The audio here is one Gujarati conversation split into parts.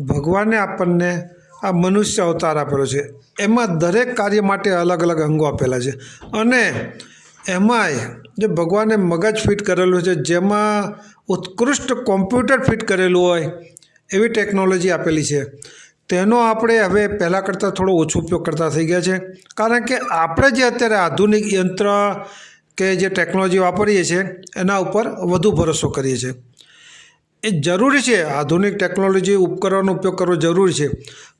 ભગવાને આપણને આ મનુષ્ય અવતાર આપેલો છે. એમાં દરેક કાર્ય માટે અલગ અલગ અંગો આપેલા છે. અને એમાંય જે ભગવાને મગજ ફિટ કરેલું છે, જેમાં ઉત્કૃષ્ટ કોમ્પ્યુટર ફિટ કરેલું હોય, એવી ટેકનોલોજી આપેલી છે. તેનો આપણે હવે પહેલાં કરતાં થોડો ઓછો ઉપયોગ કરતા થઈ ગયા છે. કારણ કે આપણે જે અત્યારે આધુનિક યંત્ર કે જે ટેકનોલોજી વાપરીએ છીએ, એના ઉપર વધુ ભરોસો કરીએ છીએ. એ જરૂરી છે. આધુનિક ટેકનોલોજી ઉપકરણનો ઉપયોગ કરવો જરૂરી છે.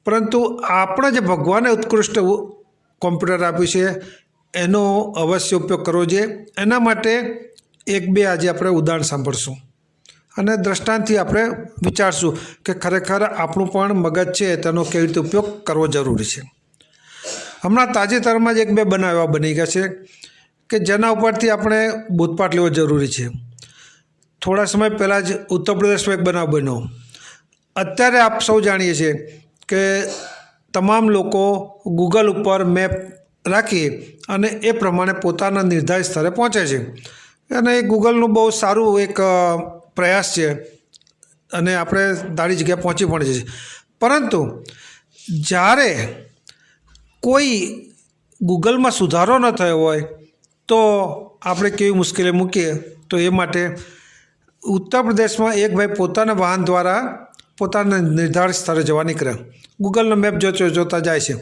પરંતુ આપણે જે ભગવાને ઉત્કૃષ્ટ કોમ્પ્યુટર આપ્યું છે, એનો અવશ્ય ઉપયોગ કરવો જોઈએ. એના માટે એક બે આજે આપણે ઉદાહરણ સાંભળશું. અને દ્રષ્ટાંતથી આપણે વિચારશું કે ખરેખર આપણું પણ મગજ છે, તેનો કેવી રીતે ઉપયોગ કરવો જરૂરી છે. હમણાં તાજેતરમાં જ એક બે બનાવ એવા બની ગયા છે કે જેના ઉપરથી આપણે બોધપાઠ લેવો જરૂરી છે. થોડા સમય પહેલાં જ ઉત્તર પ્રદેશમાં એક બનાવ બન્યો. અત્યારે આપ સૌ જાણીએ છીએ કે તમામ લોકો ગૂગલ ઉપર મેપ રાખી અને એ પ્રમાણે પોતાના નિર્ધારિત સ્થળે પહોંચે છે. અને એ ગૂગલનું બહુ સારું એક પ્રયાસ છે અને આપણે દાડી જગ્યાએ પહોંચી પણ છે પરંતુ જ્યારે કોઈ ગૂગલમાં સુધારો ન થયો હોય, તો આપણે કેવી મુશ્કેલી મૂકીએ? તો એ માટે ઉત્તર પ્રદેશમાં એક ભાઈ પોતાના વાહન દ્વારા પોતાના નિર્ધારિત સ્થળે જવા નીકળ્યા. ગૂગલનો મેપ જોતો જોતા જાય છે.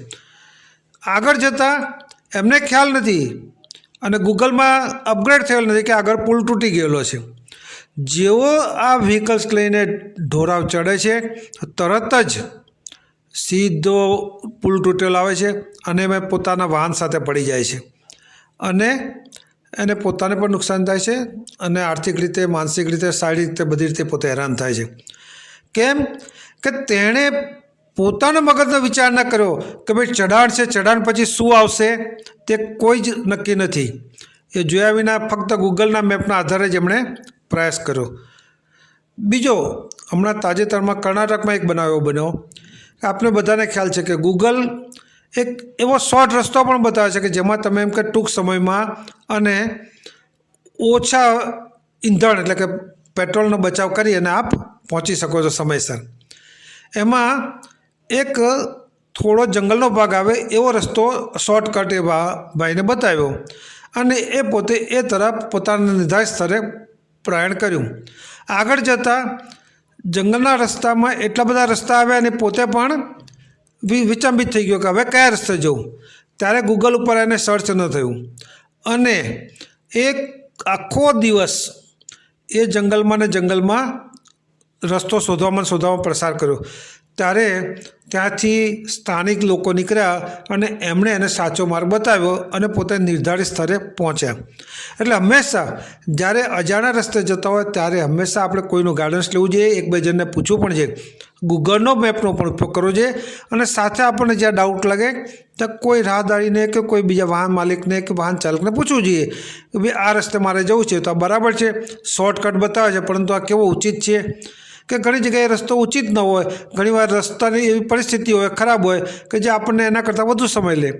આગળ જતાં એમને ખ્યાલ નથી અને ગૂગલમાં અપગ્રેડ થયેલ નથી કે આગળ પુલ તૂટી ગયેલો છે. જેઓ આ વ્હીકલ્સ લઈને ઢોરાવ ચડે છે, તરત જ સીધો પુલ તૂટેલો આવે છે અને એમાં પોતાના વાહન સાથે પડી જાય છે. અને એને પોતાને પણ નુકસાન થાય છે અને આર્થિક રીતે, માનસિક રીતે, શારીરિક રીતે બધી રીતે પોતે હેરાન થાય છે. કેમ? કે તેણે પોતાના મગજનો વિચાર ન કર્યો કે ભાઈ ચઢાણ છે, ચઢાણ પછી શું આવશે? તે કોઈ જ નક્કી નથી. એ જોયા વિના ફક્ત ગૂગલના મેપના આધારે જ એમણે પ્રયાસ કર્યો. બીજો, હમણાં તાજેતરમાં કર્ણાટકમાં એક બનાવ એવો બન્યો. આપણે બધાને ખ્યાલ છે કે ગૂગલ એક એવો શોર્ટ રસ્તો પણ બતાવે છે કે જેમાં તમે એમ કે ટૂંક સમયમાં અને ઓછા ઈંધણ એટલે કે પેટ્રોલનો બચાવ કરી અને આપ પહોંચી શકો છો સમયસર. એમાં એક થોડો જંગલનો ભાગ આવે એવો રસ્તો શોર્ટકટ એ ભાઈને બતાવ્યો અને એ પોતે એ તરફ પોતાના નિર્ધારિત સ્થળે પ્રયાણ કર્યું. આગળ જતાં જંગલના રસ્તામાં એટલા બધા રસ્તા આવ્યા અને પોતે પણ વિચંબિત થઈ ગયો કે હવે કયા રસ્તે જવું? ત્યારે ગૂગલ ઉપર એને સર્ચ ન થયું. અને એક આખો દિવસ એ જંગલમાં ને જંગલમાં રસ્તો શોધવામાં શોધવામાં પ્રસાર કર્યો. ત્યારે ત્યાંથી સ્થાનિક લોકો નીકળ્યા અને એમણે એને સાચો માર્ગ બતાવ્યો અને પોતે નિર્ધારિત સ્થળે પહોંચ્યા. એટલે હંમેશા જ્યારે અજાણ્યા રસ્તે જતા હોય ત્યારે હંમેશા આપણે કોઈનું ગાઈડન્સ લેવું જોઈએ એક બે જણને પૂછવું પણ છે. ગૂગલનો મેપનો પણ ઉપયોગ કરવો જોઈએ. અને સાથે આપણને જ્યાં ડાઉટ લાગે, ત્યાં કોઈ રાહદારીને કે કોઈ બીજા વાહન માલિકને કે વાહન ચાલકને પૂછવું જોઈએ કે ભાઈ, આ રસ્તે મારે જવું છે તો આ બરાબર છે. શોર્ટકટ બતાવે છે, પરંતુ આ કેવો ઉચિત છે? કે ઘણી જગ્યાએ રસ્તો ઉચિત ન હોય ઘણીવાર રસ્તાની એવી પરિસ્થિતિ હોય, ખરાબ હોય કે જે આપણને એના કરતાં વધુ સમય લે.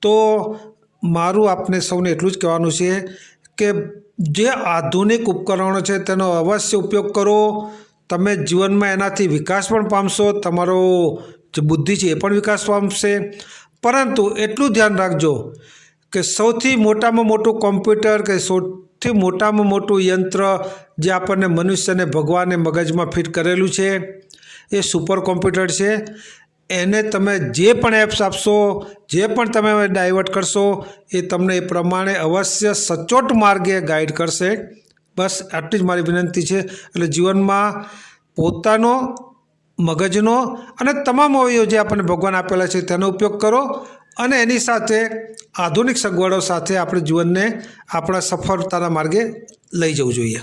તો મારું આપને સૌને એટલું જ કહેવાનું છે કે જે આધુનિક ઉપકરણો છે તેનો અવશ્ય ઉપયોગ કરો. તમે જીવનમાં એનાથી વિકાસ પણ પામશો, તમારો જે બુદ્ધિ છે એ પણ વિકાસ પામશે. પરંતુ એટલું ધ્યાન રાખજો કે સૌથી મોટામાં મોટું કોમ્પ્યુટર કે સૌથી મોટામાં મોટું યંત્ર જે આપણને મનુષ્યને ભગવાને મગજમાં ફિટ કરેલું છે, એ સુપર કોમ્પ્યુટર છે. એને તમે જે પણ એપ્સ આપશો, જે પણ તમે ડાયવર્ટ કરશો, એ તમને એ પ્રમાણે અવશ્ય સચોટ માર્ગે ગાઈડ કરશે. બસ આટલી જ મારી વિનંતી છે. એટલે જીવનમાં પોતાનો, મગજનો અને તમામ અવયવ જે આપણને ભગવાન આપેલા છે તેનો ઉપયોગ કરો અને એની સાથે આધુનિક સગવડો સાથે આપણે જીવનને આપણા સફળતાના માર્ગે લઈ જવું જોઈએ.